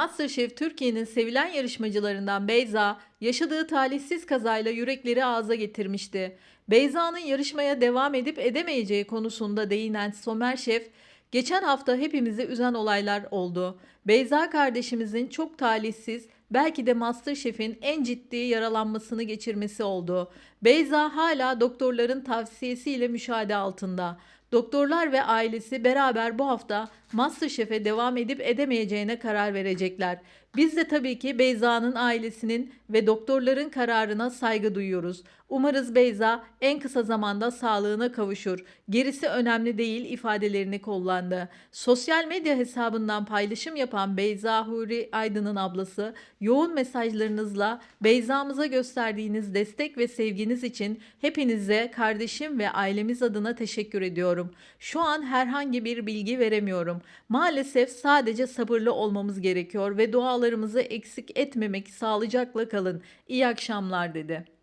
Masterchef Türkiye'nin sevilen yarışmacılarından Beyza, yaşadığı talihsiz kazayla yürekleri ağza getirmişti. Beyza'nın yarışmaya devam edip edemeyeceği konusunda değinen Somer Şef, geçen hafta hepimizi üzen olaylar oldu. Beyza kardeşimizin çok talihsiz, belki de Masterchef'in en ciddi yaralanmasını geçirmesi oldu. Beyza hala doktorların tavsiyesiyle müşahede altında. Doktorlar ve ailesi beraber bu hafta Masterchef'e devam edip edemeyeceğine karar verecekler. Biz de tabii ki Beyza'nın ailesinin ve doktorların kararına saygı duyuyoruz. Umarız Beyza en kısa zamanda sağlığına kavuşur. Gerisi önemli değil ifadelerini kullandı. Sosyal medya hesabından paylaşım yapan Beyza Huri Aydın'ın ablası yoğun mesajlarınızla Beyza'mıza gösterdiğiniz destek ve sevginiz için hepinize kardeşim ve ailemiz adına teşekkür ediyorum. Şu an herhangi bir bilgi veremiyorum. Maalesef sadece sabırlı olmamız gerekiyor ve dualarımızı eksik etmemek sağlıcakla kalın. İyi akşamlar dedi.